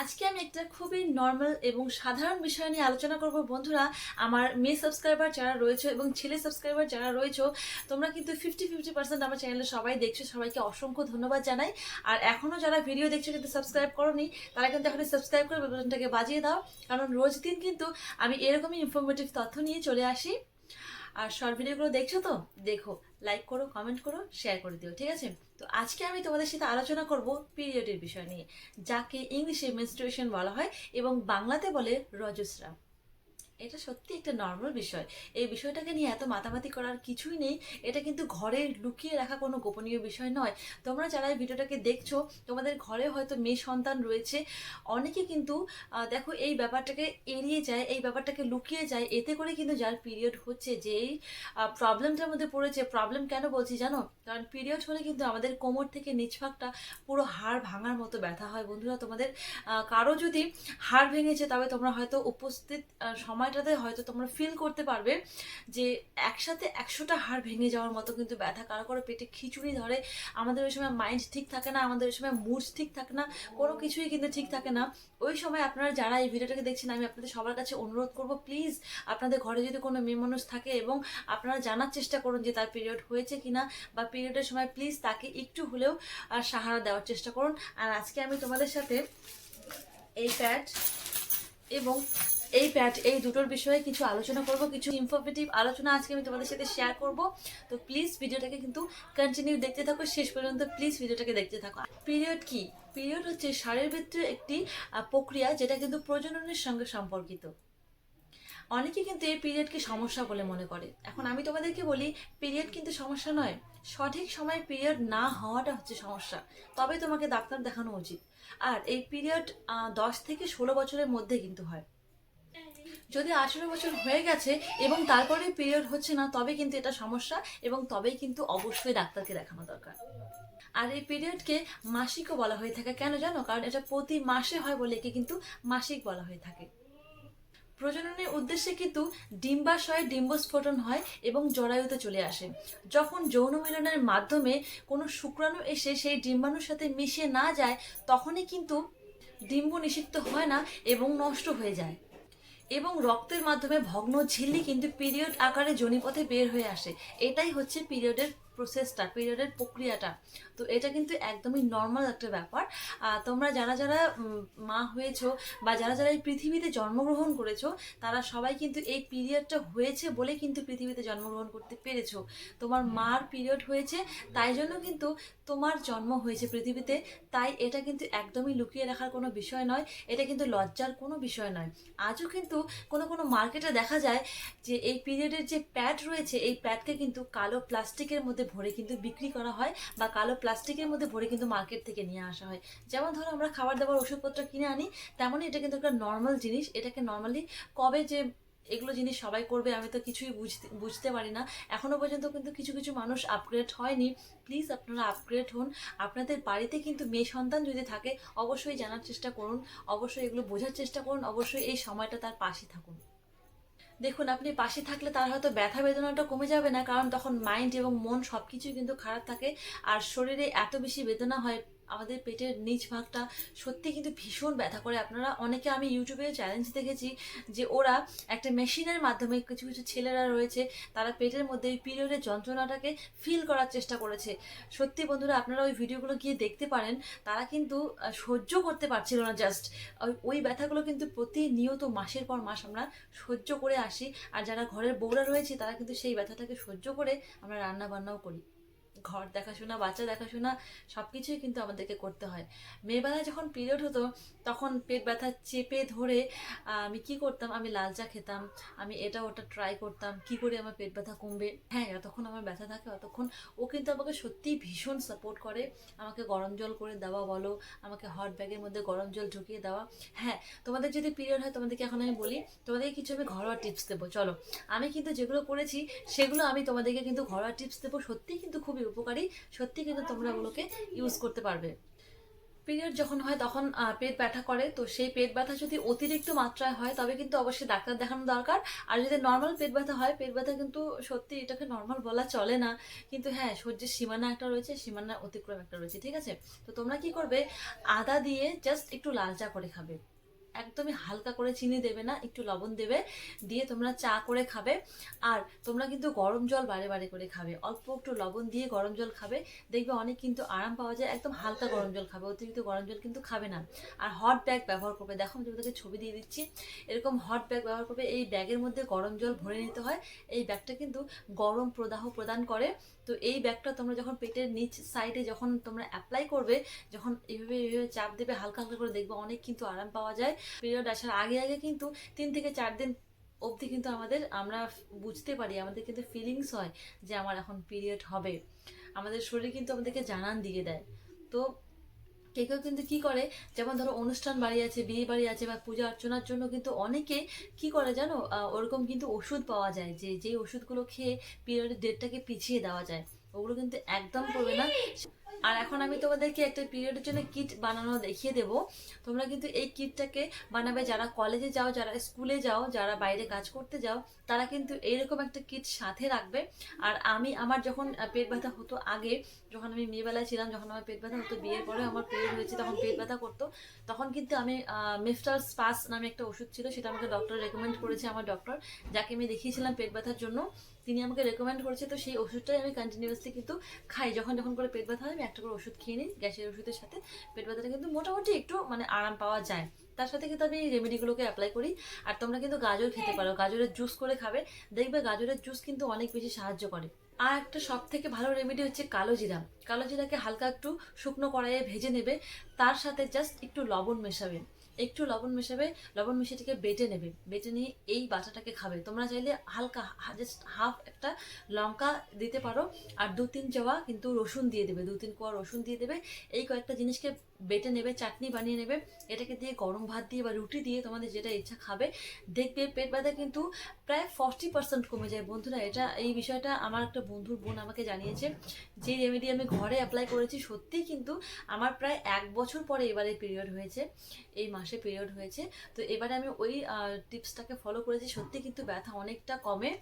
আজকে আমি একটা খুবই নর্মাল এবং সাধারণ বিষয় নিয়ে আলোচনা করব। বন্ধুরা, আমার মেয়ে সাবস্ক্রাইবার যারা রয়েছে এবং ছেলে সাবস্ক্রাইবার যারা রয়েছে, তোমরা কিন্তু ফিফটি ফিফটি পার্সেন্ট আমার চ্যানেলে সবাই দেখছ, সবাইকে অসংখ্য ধন্যবাদ জানাই। আর এখনও যারা ভিডিও দেখছ কিন্তু সাবস্ক্রাইব করোনি, তারা কিন্তু এখন সাবস্ক্রাইব করে বেলবটনটাকে বাজিয়ে দাও। কারণ রোজ দিন কিন্তু আমি এরকমই ইনফরমেটিভ তথ্য নিয়ে চলে আসি। আর শর্ট ভিডিওগুলো দেখছ তো? দেখো। লাইক করো কমেন্ট করো শেয়ার করে দিও, ঠিক আছে? তো আজকে আমি তোমাদের সাথে আলোচনা করব পিরিয়ডের বিষয় নিয়ে, যাকে ইংলিশে মেনস্ট্রুয়েশন বলা হয় এবং বাংলাতে বলে রজস্রাব এটা সত্যি একটা নর্মাল বিষয়। এই বিষয়টাকে নিয়ে এত মাতামাতি করার কিছুই নেই। এটা কিন্তু ঘরে লুকিয়ে রাখা কোনো গোপনীয় বিষয় নয়। তোমরা যারা এই ভিডিওটাকে দেখছ তোমাদের ঘরে হয়তো মেয়ে সন্তান রয়েছে। অনেকে কিন্তু দেখো এই ব্যাপারটাকে এড়িয়ে যায় এই ব্যাপারটাকে লুকিয়ে যায়। এতে করে কিন্তু যার পিরিয়ড হচ্ছে যে এই প্রবলেমটার মধ্যে পড়েছে। প্রবলেম কেন বলছি জানো? কারণ পিরিয়ড হলে কিন্তু আমাদের কোমর থেকে নিচভাগটা পুরো হাড় ভাঙার মতো ব্যথা হয়। বন্ধুরা তোমাদের কারও যদি হাড় ভেঙেছে তবে তোমরা হয়তো উপস্থিত আহ, সময়টাতে হয়তো তোমরা ফিল করতে পারবে যে একসাথে একশোটা হাড় ভেঙে যাওয়ার মতো কিন্তু ব্যথা। কারও কারও পেটে খিচুড়ি ধরে, আমাদের ওই সময় মাইন্ড ঠিক থাকে না, আমাদের ওই সময় মুড ঠিক থাকে না, কোনো কিছুই কিন্তু ঠিক থাকে না। ওই সময় আপনারা যারা এই ভিডিওটাকে দেখছেন, আমি আপনাদের সবার কাছে অনুরোধ করব প্লিজ আপনাদের ঘরে যদি কোনো মেয়ে মানুষ থাকে এবং আপনারা জানার চেষ্টা করুন যে তার পিরিয়ড হয়েছে কিনা বা পিরিয়ডের সময় প্লিজ তাকে একটু হলেও আর সাহারা দেওয়ার চেষ্টা করুন। আর আজকে আমি তোমাদের সাথে এই প্যাড এবং এই প্যাড এই দুটোর বিষয়ে কিছু আলোচনা করব, কিছু ইনফরমেটিভ আলোচনা আজকে আমি তোমাদের সাথে শেয়ার করব। তো প্লিজ ভিডিওটাকে কিন্তু কন্টিনিউ দেখতে থাকো, শেষ পর্যন্ত প্লিজ ভিডিওটাকে দেখতে থাকো। পিরিয়ড কি? পিরিয়ড হচ্ছে শারীরবৃত্তীয় একটি প্রক্রিয়া যেটা কিন্তু প্রজননের সঙ্গে সম্পর্কিত। অনেকে কিন্তু এই পিরিয়ডকে সমস্যা বলে মনে করে। এখন আমি তোমাদেরকে বলি পিরিয়ড কিন্তু সমস্যা নয়। সঠিক সময় পিরিয়ড না হওয়াটা হচ্ছে সমস্যা। তবে তোমাকে ডাক্তার দেখানো উচিত। আর এই পিরিয়ড দশ থেকে ষোলো বছরের মধ্যে কিন্তু হয়। যদি আঠেরো বছর হয়ে গেছে এবং তারপরে পিরিয়ড হচ্ছে না, তবে কিন্তু এটা সমস্যা এবং তবেই কিন্তু অবশ্যই ডাক্তারকে দেখানো দরকার। আর এই পিরিয়ডকে মাসিকও বলা হয়ে থাকে। কেন জানো? কারণ এটা প্রতি মাসে হয় বলে একে কিন্তু মাসিক বলা হয়ে থাকে। প্রজননের উদ্দেশ্যে কিন্তু ডিম্বাশয়ে ডিম্বস্ফোটন হয় এবং জরায়ুতে চলে আসে। যখন যৌন মিলনের মাধ্যমে কোনো শুক্রাণু এসে সেই ডিম্বাণুর সাথে মিশে না যায়, তখনই কিন্তু ডিম্ব নিষিক্ত হয় না এবং নষ্ট হয়ে যায়। এবং রক্তের মাধ্যমে ভগ্ন ঝিল্লি কিন্তু পিরিয়ড আকারে জনিপথে বের হয়ে আসে। এটাই হচ্ছে পিরিয়ডের প্রসেসটা পিরিয়ডের প্রক্রিয়াটা। তো এটা কিন্তু একদমই নর্মাল একটা ব্যাপার। তোমরা যারা যারা মা হয়েছো বা যারা যারা এই পৃথিবীতে জন্মগ্রহণ করেছ তারা সবাই কিন্তু এই পিরিয়ডটা হয়েছে বলে কিন্তু পৃথিবীতে জন্মগ্রহণ করতে পেরেছ। তোমার মার পিরিয়ড হয়েছে তাই জন্য কিন্তু তোমার জন্ম হয়েছে পৃথিবীতে। তাই এটা কিন্তু একদমই লুকিয়ে রাখার কোনো বিষয় নয় এটা কিন্তু লজ্জার কোনো বিষয় নয়। আজও কিন্তু কোনো কোনো মার্কেটে দেখা যায় যে এই পিরিয়ডের যে প্যাড রয়েছে এই প্যাডকে কিন্তু কালো প্লাস্টিকের মধ্যে ভরে কিন্তু বিক্রি করা হয় বা কালো প্লাস্টিকের মধ্যে ভরে কিন্তু মার্কেট থেকে নিয়ে আসা হয়। যেমন ধরো আমরা খাবার দাবার, ওষুধপত্র কিনে আনি, তেমনই এটা কিন্তু একটা নর্মাল জিনিস। এটাকে নর্মালি কবে যে এগুলো জিনিস সবাই করবে আমি তো কিছুই বুঝতে বুঝতে পারি না। এখনও পর্যন্ত কিন্তু কিছু কিছু মানুষ আপগ্রেড হয়নি। প্লিজ আপনারা আপগ্রেড হন। আপনাদের বাড়িতে কিন্তু মেয়ে সন্তান যদি থাকে, অবশ্যই জানার চেষ্টা করুন। অবশ্যই এগুলো বোঝার চেষ্টা করুন। অবশ্যই এই সময়টা তার পাশে থাকুন। দেখুন, আপনি পাশে থাকলে তার হয়তো ব্যথা বেদনাটা কমে যাবে না, কারণ তখন মাইন্ড এবং মন সব কিছুই কিন্তু খারাপ থাকে। আর শরীরে এত বেশি বেদনা হয় আমাদের পেটের নিচ ভাগটা সত্যি কিন্তু ভীষণ ব্যথা করে। আপনারা অনেকে আমি ইউটিউবে চ্যালেঞ্জ দেখেছি যে ওরা একটা মেশিনের মাধ্যমে কিছু কিছু ছেলেরা রয়েছে, তারা পেটের মধ্যে ওই পিরিয়ডের যন্ত্রণাটাকে ফিল করার চেষ্টা করেছে। সত্যি বন্ধুরা, আপনারা ওই ভিডিওগুলো গিয়ে দেখতে পারেন। তারা কিন্তু সহ্য করতে পারছিল না জাস্ট ওই ব্যথাগুলো কিন্তু প্রতিনিয়ত মাসের পর মাস আমরা সহ্য করে আসি। আর যারা ঘরের বউরা রয়েছে, তারা কিন্তু সেই ব্যথাটাকে সহ্য করে আমরা রান্না বান্নাও করি। ঘর দেখাশোনা, বাচ্চা দেখাশোনা সব কিছুই কিন্তু আমাদেরকে করতে হয়। মেয়েবেলায় যখন পিরিয়ড হতো, তখন পেট ব্যথা চেপে ধরে আমি কি করতাম? আমি লাল চা খেতাম, আমি এটা ওটা ট্রাই করতাম, কি করে আমার পেট ব্যথা কমবে? হ্যাঁ যতক্ষণ আমার ব্যথা থাকে ততক্ষণ ও কিন্তু আমাকে সত্যিই ভীষণ সাপোর্ট করে। আমাকে গরম জল করে দেওয়া বলো, আমাকে হট ব্যাগের মধ্যে গরম জল ঢুকিয়ে দেওয়া। হ্যাঁ তোমাদের যদি পিরিয়ড হয়, তোমাদেরকে এখন আমি বলি, তোমাদেরকে কিছু আমি ঘরোয়া টিপস দেবো, চলো। আমি কিন্তু যেগুলো করেছি, সেগুলো আমি তোমাদেরকে কিন্তু ঘরোয়া টিপস দেবো। সত্যিই কিন্তু খুবই উপকারী, সত্যি কিন্তু তোমরা ওগুলোকে ইউজ করতে পারবে। পিরিয়ড যখন হয় তখন পেট ব্যথা করে, তো সেই পেট ব্যথা যদি অতিরিক্ত মাত্রায় হয়, তবে কিন্তু অবশ্যই ডাক্তার দেখানো দরকার। আর যদি নর্মাল পেট ব্যথা হয়, পেট ব্যথা কিন্তু সত্যি এটাকে নর্মাল বলা চলে না। কিন্তু হ্যাঁ সহ্যের সীমানা একটা রয়েছে, সীমানা অতিক্রম একটা রয়েছে, ঠিক আছে? তো তোমরা কি করবে? আদা দিয়ে জাস্ট একটু লাল চা করে খাবে। একদমই হালকা করে চিনি দেবে না একটু লবণ দেবে দিয়ে তোমরা চা করে খাবে। আর তোমরা কিন্তু গরম জল বারে বারে করে খাবে। অল্প একটু লবণ দিয়ে গরম জল খাবে। দেখবে অনেক কিন্তু আরাম পাওয়া যায় একদম হালকা গরম জল খাবে অতিরিক্ত গরম জল কিন্তু খাবে না। আর হট ব্যাগ ব্যবহার করবে। দেখো আমি তোমাদেরকে ছবি দিয়ে দিচ্ছি। এরকম হট ব্যাগ ব্যবহার করবে। এই ব্যাগের মধ্যে গরম জল ভরে নিতে হয়। এই ব্যাগটা কিন্তু গরম প্রদাহ প্রদান করে। তো এই ব্যাগটা তোমরা যখন পেটের নিচ সাইডে যখন তোমরা অ্যাপ্লাই করবে, যখন এইভাবে এইভাবে চাপ দেবে, হালকা হালকা করে দেখবে, অনেক কিন্তু আরাম পাওয়া যায়। পিরিয়ড আসার আগে আগে কিন্তু তিন থেকে চার দিন অবধি কিন্তু আমাদের, আমরা বুঝতে পারি, আমাদের কিন্তু ফিলিংস হয় যে আমার এখন পিরিয়ড হবে। আমাদের শরীর কিন্তু আমাদেরকে জানান দিয়ে দেয়। তো কে কেউ কিন্তু কি করে, যেমন ধরো অনুষ্ঠান বাড়ি আছে, বিয়ে বাড়ি আছে বা পূজা অর্চনার জন্য কিন্তু অনেকে কি করে জানো ওরকম কিন্তু ওষুধ পাওয়া যায়, যে যে ওষুধগুলো খেয়ে পিরিয়ডের ডেটটাকে পিছিয়ে দেওয়া যায়। ওগুলো কিন্তু একদম করবে না। আর এখন আমি তোমাদেরকে একটা পিরিয়ডের জন্য কিট বানানো দেখিয়ে দেব। তোমরা কিন্তু এই কিটটাকে বানাবে। যারা কলেজে যাও, যারা স্কুলে যাও, যারা বাইরে কাজ করতে যাও, তারা কিন্তু এইরকম একটা কিট সাথে রাখবে। আর আমি আমার যখন পেট ব্যথা হতো আগে, যখন আমি মেয়েবেলায় ছিলাম, যখন আমার পেট ব্যথা হতো, বিয়ের পরে আমার পিরিয়ড হয়েছে, তখন পেট ব্যথা করতো। তখন কিন্তু আমি মিফটাল স্পাস নামে একটা ওষুধ ছিল, সেটা আমাকে ডক্টর রেকমেন্ড করেছে আমার ডক্টর যাকে আমি দেখিয়েছিলাম পেট ব্যথার জন্য। তিনি আমাকে রেকমেন্ড করেছে, তো সেই ওষুধটাই আমি কন্টিনিউয়াসলি কিন্তু খাই। যখন যখন করে পেট ব্যথা হয় আমি একটা করে ওষুধ খেয়ে নিই, গ্যাসের ওষুধের সাথে। পেট ব্যথাটা কিন্তু মোটামুটি একটু মানে আরাম পাওয়া যায়। তার সাথে কিন্তু আমি এই রেমেডিগুলোকে অ্যাপ্লাই করি। আর তোমরা কিন্তু গাজর খেতে পারো। গাজরের জুস করে খাবে। দেখবে গাজরের জুস কিন্তু অনেক বেশি সাহায্য করে। আর একটা সব থেকে ভালো রেমেডি হচ্ছে কালো জিরা। কালো জিরাকে হালকা একটু শুকনো কড়াইয়ে ভেজে নেবে। তার সাথে জাস্ট একটু লবণ মেশাবে। একটু লবণ মেশাবে, লবণ মিশিয়ে বেটে নেবে। বেটে নিয়ে এই বাটাটাকে খাবে। তোমরা চাইলে হালকা জাস্ট হাফ একটা লঙ্কা দিতে পারো, আর দু তিন চাওয়া কিন্তু রসুন দিয়ে দেবে। দু তিন কোয়া রসুন দিয়ে দেবে। এই কয়েকটা জিনিসকে বেটে নেবে, চাটনি বানিয়ে নেবে, এটাকে দিয়ে গরম ভাত দিয়ে বা রুটি দিয়ে তোমাদের যেটা ইচ্ছা খাবে, দেখবে পেট ব্যথা কিন্তু প্রায় ফর্টি পার্সেন্ট কমে যায়। বন্ধুরা, এটা, এই বিষয়টা আমার একটা বন্ধুর বোন আমাকে জানিয়েছে, যে রেমেডি আমি ঘরে অ্যাপ্লাই করেছি, সত্যিই কিন্তু আমার প্রায় এক বছর পরে এবারে পিরিয়ড হয়েছে, এই মাসে পিরিয়ড হয়েছে। তো এবারে আমি ওই টিপসটাকে ফলো করেছি সত্যি কিন্তু ব্যথা অনেকটা কমে।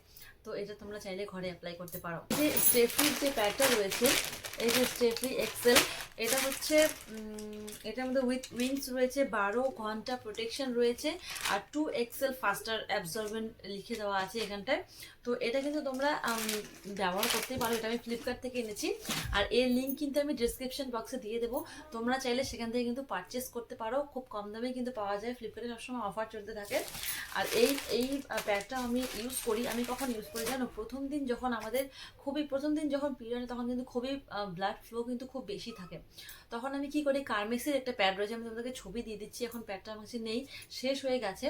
তো এটা তোমরা চাইলে ঘরে অ্যাপ্লাই করতে পারো। যে স্টেফরির যে প্যাডটা রয়েছে, এই যে স্টেফরি এক্সেল এটা হচ্ছে এটার মধ্যে উইথ উইংস রয়েছে, বারো ঘণ্টা প্রোটেকশন রয়েছে, আর টু এক্সেল ফাস্টার অ্যাবজর্বেন্ট লিখে দেওয়া আছে এখানটায়। তো এটা কিন্তু তোমরা ব্যবহার করতেই পারো, এটা আমি ফ্লিপকার্ট থেকে এনেছি। আর এর লিঙ্ক কিন্তু আমি ডিসক্রিপশন বক্সে দিয়ে দেবো। তোমরা চাইলে সেখান থেকে কিন্তু পারচেস করতে পারো। খুব কম দামে কিন্তু পাওয়া যায়। ফ্লিপকার্টে সবসময় অফার চলতে থাকে। আর এই এই প্যাডটা আমি ইউজ করি। আমি কখন ইউজ করি জানো? প্রথম দিন যখন আমাদের, খুবই প্রথম দিন যখন পিরিয়ড তখন কিন্তু খুবই ব্লাড ফ্লো কিন্তু খুব বেশি থাকে। তখন আমি কি করি কার্মেক্সের একটা প্যাড রয়েছে, আমি তোমাদেরকে ছবি দিয়ে দিচ্ছি, এখন প্যাডটা আমার কাছে নেই, শেষ হয়ে গেছে।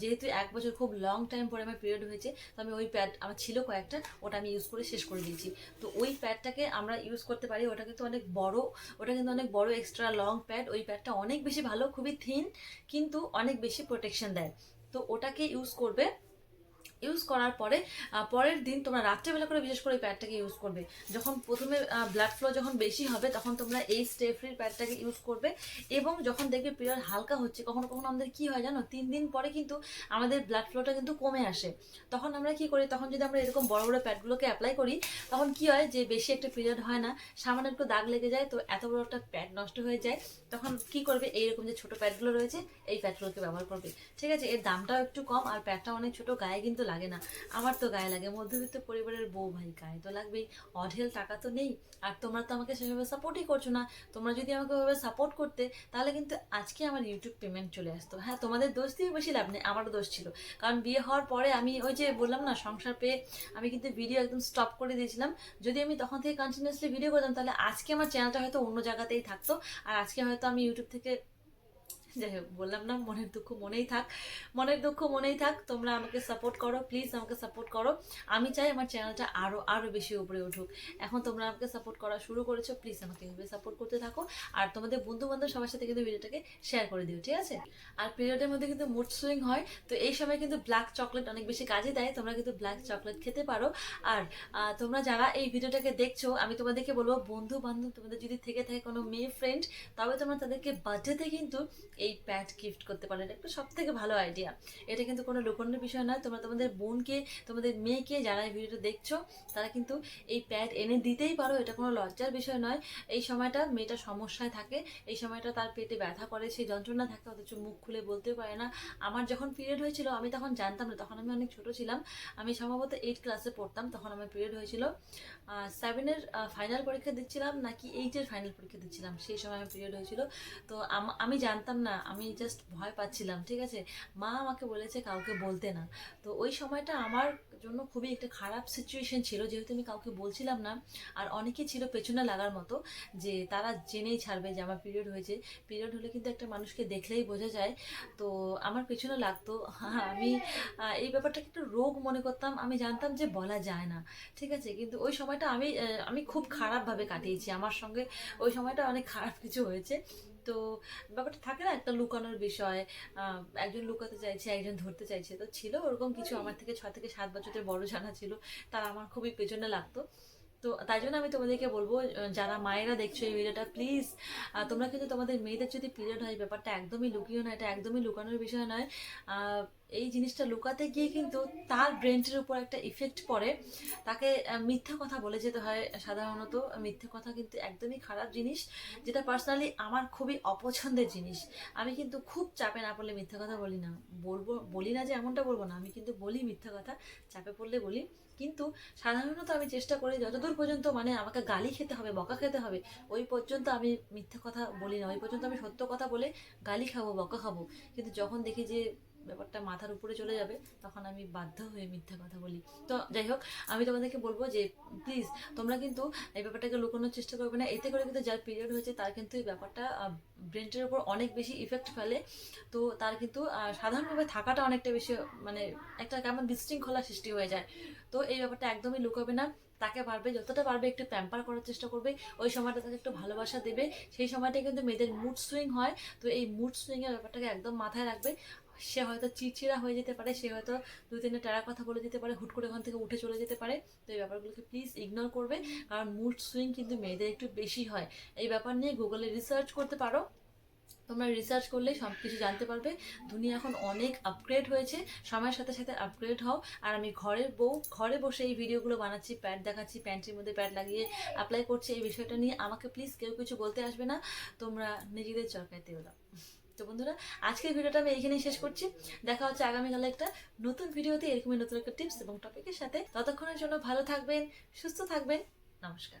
যেহেতু এক বছর খুব লং টাইম পরে আমার পিরিয়ড হয়েছে, তো আমি ওই প্যাড আমার ছিল কয়েকটা, ওটা আমি ইউজ করে শেষ করে দিয়েছি। তো ওই প্যাডটাকে আমরা ইউজ করতে পারি, ওটা কিন্তু অনেক বড়, ওটা কিন্তু অনেক বড় এক্সট্রা লং প্যাড ওই প্যাডটা অনেক বেশি ভালো, খুবই থিন কিন্তু অনেক বেশি প্রোটেকশন দেয়। তো ওটাকে ইউজ করবে ইউজ করার পরে পরের দিন তোমরা রাত্রেবেলা করে বিশেষ করে এই প্যাডটাকে ইউজ করবে। যখন প্রথমে ব্লাড ফ্লো যখন বেশি হবে, তখন তোমরা এই স্টে ফ্রির প্যাডটাকে ইউজ করবে এবং যখন দেখবে পিরিয়ড হালকা হচ্ছে, কখনো কখনো আমাদের কি হয় জানো? তিন দিন পরে কিন্তু আমাদের ব্লাড ফ্লোটা কিন্তু কমে আসে। তখন আমরা কি করি? তখন যদি আমরা এরকম বড় বড় প্যাডগুলোকে অ্যাপ্লাই করি, তখন কি হয় যে বেশি একটা পিরিয়ড হয় না, সামান্য একটু দাগ লেগে যায়, তো এত বড় একটা প্যাড নষ্ট হয়ে যায়। তখন কি করবে? এইরকম যে ছোট প্যাডগুলো রয়েছে, এই প্যাডগুলোকে ব্যবহার করবে। ঠিক আছে, এর দামটাও একটু কম, আর প্যাডটা অনেক ছোট, গায়ে কিন্তু লাগে না। আমার তো গায়ে লাগে। মধ্যবিত্ত পরিবারের বউ ভাই গায়ে তো লাগবেই। অঢেল টাকা তো নেই। আর তোমরা তো আমাকে সেভাবে সাপোর্টই করছ না। তোমরা যদি আমাকে ওভাবে সাপোর্ট করতে, তাহলে কিন্তু আজকে আমার ইউটিউব পেমেন্ট চলে আসতো। হ্যাঁ তোমাদের দোষ দিয়ে বেশি লাভ নেই। আমারও দোষ ছিল। কারণ বিয়ে হওয়ার পরে আমি ওই যে বললাম না, সংসার পেয়ে আমি কিন্তু ভিডিও একদম স্টপ করে দিয়েছিলাম। যদি আমি তখন থেকে কন্টিনিউয়াসলি ভিডিও করতাম, তাহলে আজকে আমার চ্যানেলটা হয়তো অন্য জায়গাতেই থাকতো। আর আজকে হয়তো আমি ইউটিউব থেকে যাই হোক বললাম না, মনের দুঃখ মনেই থাক। মনের দুঃখ মনেই থাক, তোমরা আমাকে সাপোর্ট করো প্লিজ আমাকে সাপোর্ট করো। আমি চাই আমার চ্যানেলটা আরও আরও বেশি উপরে উঠুক। এখন তোমরা আমাকে সাপোর্ট করা শুরু করেছ প্লিজ আমাকে এভাবে সাপোর্ট করতে থাকো। আর তোমাদের বন্ধু বান্ধব সবার সাথে কিন্তু ভিডিওটাকে শেয়ার করে দিও, ঠিক আছে? আর পিরিয়ডের মধ্যে কিন্তু মুড সুইং হয়। তো এই সময় কিন্তু ব্ল্যাক চকলেট অনেক বেশি কাজে দেয়। তোমরা কিন্তু ব্ল্যাক চকলেট খেতে পারো। আর তোমরা যারা এই ভিডিওটাকে দেখছ, আমি তোমাদেরকে বলব বন্ধু বান্ধব তোমাদের যদি থেকে থাকে কোনো মেয়ে ফ্রেন্ড তবে তোমরা তাদেরকে বার্থডেতে কিন্তু এই প্যাড গিফট করতে পারো এটা একটা সব থেকে ভালো আইডিয়া এটা কিন্তু কোনো লুকোনোর বিষয় নয়, তোমরা তোমাদের বোনকে, তোমাদের মেয়েকে যারা এই ভিডিওটা দেখছ, তারা কিন্তু এই প্যাড এনে দিতেই পারো, এটা কোনো লজ্জার বিষয় নয়। এই সময়টা মেয়েটা সমস্যায় থাকে, এই সময়টা তার পেটে ব্যথা করে, সেই যন্ত্রণা থাকে, অথচ মুখ খুলে বলতে পারে না। আমার যখন পিরিয়ড হয়েছিল, আমি তখন জানতাম না, তখন আমি অনেক ছোট ছিলাম। আমি সম্ভবত এইট ক্লাসে পড়তাম, তখন আমার পিরিয়ড হয়েছিল। সেভেনের ফাইনাল পরীক্ষা দিচ্ছিলাম, নাকি এইটের ফাইনাল পরীক্ষা দিচ্ছিলাম, সেই সময় আমার পিরিয়ড হয়েছিল। তো আমি জানতাম না আমি জাস্ট ভয় পাচ্ছিলাম, ঠিক আছে? মা আমাকে বলেছে কাউকে বলতে না। তো ওই সময়টা আমার জন্য খুবই একটা খারাপ সিচুয়েশন ছিল, যেহেতু আমি কাউকে বলছিলাম না। আর অনেকেই ছিল পেছনে লাগার মতো, যে তারা জেনেই ছাড়বে যে আমার পিরিয়ড হয়েছে। পিরিয়ড হলে কিন্তু একটা মানুষকে দেখলেই বোঝা যায়। তো আমার পেছনে লাগতো। আমি এই ব্যাপারটাকে একটু রোগ মনে করতাম। আমি জানতাম যে বলা যায় না, ঠিক আছে? কিন্তু ওই সময়টা আমি আমি খুব খারাপভাবে কাটিয়েছি। আমার সঙ্গে ওই সময়টা অনেক খারাপ কিছু হয়েছে। তো ব্যাপারটা থাকে না একটা লুকানোর বিষয় একজন লুকাতে চাইছে একজন ধরতে চাইছে। তো ছিল ওরকম কিছু আমার থেকে ছ থেকে সাত বছরের বড় জানা ছিল তারা আমার খুবই পেছনে লাগতো। তো তাই জন্য আমি তোমাদেরকে বলব যারা মায়েরা দেখছ এই ভিডিওটা প্লিজ তোমরা কিন্তু তোমাদের মেয়েদের যদি পিরিয়ড হয়, ব্যাপারটা একদমই লুকিও না এটা একদমই লুকানোর বিষয় নয়। এই জিনিসটা লুকাতে গিয়ে কিন্তু তার ব্রেনটির উপর একটা ইফেক্ট পড়ে। তাকে মিথ্যা কথা বলে যেতে হয় সাধারণত। মিথ্যে কথা কিন্তু একদমই খারাপ জিনিস, যেটা পার্সোনালি আমার খুবই অপছন্দের জিনিস। আমি কিন্তু খুব চাপে না পড়লে মিথ্যা কথা বলি না। বলব, বলি না যে এমনটা বলব না, আমি কিন্তু বলি মিথ্যা কথা, চাপে পড়লে বলি। কিন্তু সাধারণত আমি চেষ্টা করি যতদূর পর্যন্ত মানে আমাকে গালি খেতে হবে, বকা খেতে হবে, ওই পর্যন্ত আমি মিথ্যে কথা বলি না, ওই পর্যন্ত আমি সত্য কথা বলে গালি খাব, বকা খাব। কিন্তু যখন দেখি যে ব্যাপারটা মাথার উপরে চলে যাবে, তখন আমি বাধ্য হয়ে মিথ্যা কথা বলি। তো যাই হোক, আমি তোমাদেরকে বলব যে প্লিজ তোমরা কিন্তু এই ব্যাপারটাকে লুকানোর চেষ্টা করবে না। এতে করে কিন্তু যার পিরিয়ড হয়েছে, তার কিন্তু এই ব্যাপারটা ব্রেনটের উপর অনেক বেশি ইফেক্ট ফেলে। তো তার কিন্তু সাধারণভাবে থাকাটা অনেকটা বেশি মানে একটা কেমন বিশৃঙ্খলা সৃষ্টি হয়ে যায়। তো এই ব্যাপারটা একদমই লুকাবে না। তাকে পারবে, যতটা পারবে একটু প্যাম্পার করার চেষ্টা করবে। ওই সময়টা তাকে একটু ভালোবাসা দেবে। সেই সময়টা কিন্তু মেয়েদের মুড সুইং হয়। তো এই মুড সুইংয়ের ব্যাপারটাকে একদম মাথায় রাখবে। সে হয়তো চিড়চিড়া হয়ে যেতে পারে, সে হয়তো দু তিনটে টেরা কথা বলে দিতে পারে, হুট করে ওখান থেকে উঠে চলে যেতে পারে। তো এই ব্যাপারগুলোকে প্লিজ ইগনোর করবে, কারণ মুড সুইং কিন্তু মেয়েদের একটু বেশি হয়। এই ব্যাপার নিয়ে গুগলে রিসার্চ করতে পারো। তোমরা রিসার্চ করলেই সব কিছু জানতে পারবে। দুনিয়া এখন অনেক আপগ্রেড হয়েছে। সময়ের সাথে সাথে আপগ্রেড হও। আর আমি ঘরের বউ, ঘরে বসে এই ভিডিওগুলো বানাচ্ছি প্যাড দেখাচ্ছি প্যান্টের মধ্যে প্যাড লাগিয়ে অ্যাপ্লাই করছি। এই বিষয়টা নিয়ে আমাকে প্লিজ কেউ কিছু বলতে আসবে না। তোমরা নিজেদের চরকায় তেল দাও। তো বন্ধুরা, আজকের ভিডিওটা আমি এইখানেই শেষ করছি। দেখা হচ্ছে আগামীকালে একটা নতুন ভিডিওতে এরকমই নতুন একটা টিপস এবং টপিকের সাথে। ততক্ষণের জন্য ভালো থাকবেন, সুস্থ থাকবেন। নমস্কার।